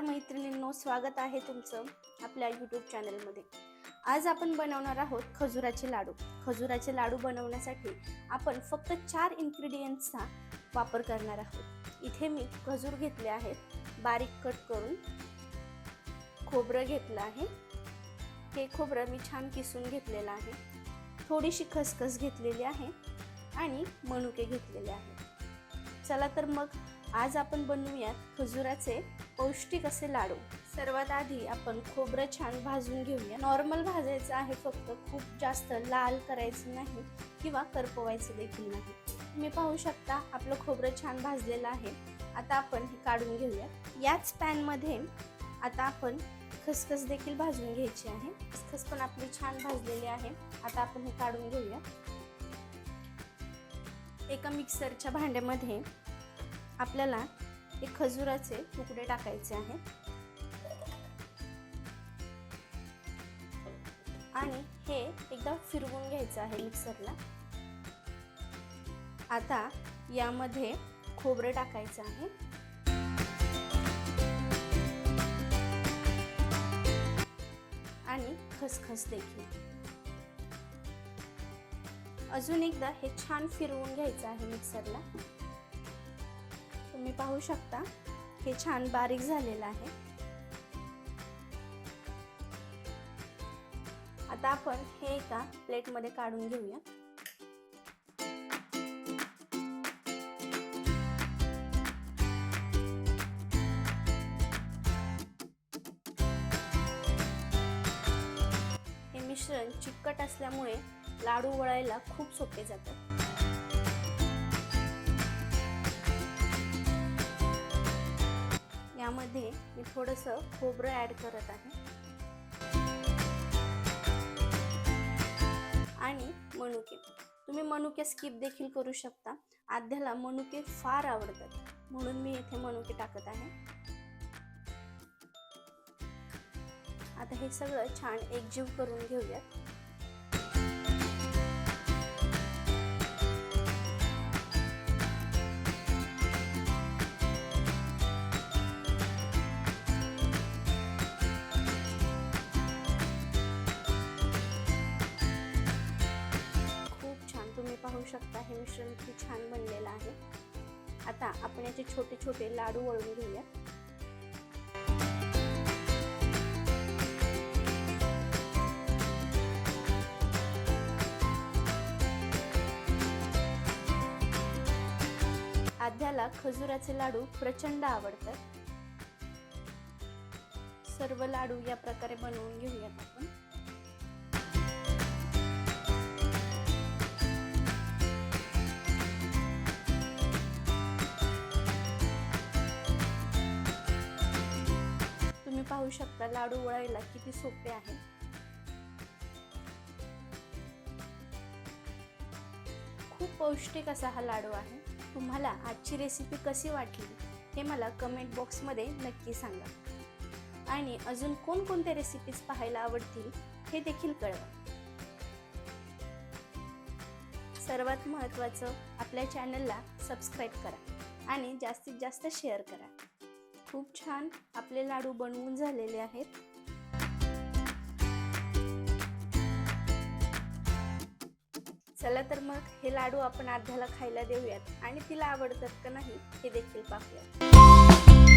मैत्रिणींनो स्वागत आहे तुमचं आपल्या यूट्यूब चॅनलमध्ये आज आपण बनवणार आहोत खजुराचे लाडू. खजुराचे लाडू बनवण्यासाठी आपण फक्त चार इन्ग्रेडियंट्सचा वापर करणार आहोत. इथे मी खजूर घेतले आहेत. बारीक कट करून खोबरं घेतलं आहे. हे खोबरं मी छान किसून घेतलेलं आहे. थोडीशी खसखस घेतलेली आहे आणि मनुके घेतलेले आहेत चला तर मग आज आपण बनवूयात खजुराचे पौष्टिक असे लाडू. सर्वात आधी आपण खोबरं छान भाजून घेऊया. नॉर्मल भाजायचं आहे फक्त. खूप जास्त लाल करायचं नाही किंवा करपवायचं देखील नाही. तुम्ही पाहू शकता आपलं खोबरं छान भाजलेलं आहे. आता आपण हे काढून घेऊया. याच पॅनमध्ये आता आपण खसखस देखील भाजून घ्यायची आहे. खसखस पण आपली छान भाजलेली आहे. आता आपण हे काढून घेऊया. एका मिक्सरच्या भांड्यामध्ये आपल्याला हे खजुराचे तुकडे टाकायचे आहेत आणि हे एकदा फिरवून घ्यायचं आहे मिक्सरला. आता यामध्ये खोबरं टाकायचं आहे. आणि खसखस देखील. अजून एकदा हे छान फिरवून घ्यायचं आहे मिक्सरला. तुम्ही पाहू शकता. हे छान बारीक झालेलं आहे. आता आपण हे एका प्लेटमध्ये काढून घेऊया. हे मिश्रण चिकट असल्यामुळे लाडू वळायला खूप सोपे जातात मी थोडंसं खोबरं ॲड करत आहे. आणि मनुके. तुम्ही मनुके स्किप देखील करू शकता. आद्याला मनुके फार आवडतात. म्हणून मी इथे मनुके टाकत आहे. आता हे सगळं छान एकजीव करून घेऊयात. शकता हे मिश्रण खूप छान बनलेलं आहे. आता आपण याचे छोटे छोटे लाडू वळून घेऊया. आद्याला खजुराचे लाडू प्रचंड आवडतात. सर्व लाडू या प्रकारे बनवून घेऊयात आपण. पाहू शकता. लाडू वळायला किती सोपे आहे. खूप पौष्टिक असा हा लाडू आहे. तुम्हाला आजची रेसिपी कशी वाटली हे मला कमेंट बॉक्समध्ये नक्की सांगा. आणि अजून कोणकोणत्या रेसिपीज पाहायला आवडतील हे देखील कळवा. सर्वात महत्त्वाचं आपल्या चॅनलला सबस्क्राईब करा आणि जास्तीत जास्त शेअर करा. खूप छान आपले लाडू बनवून झालेले आहेत. चला तर मग हे लाडू आपण आध्याला खायला देऊयात आणि तिला आवडतात का नाही हे देखील पाहूयात.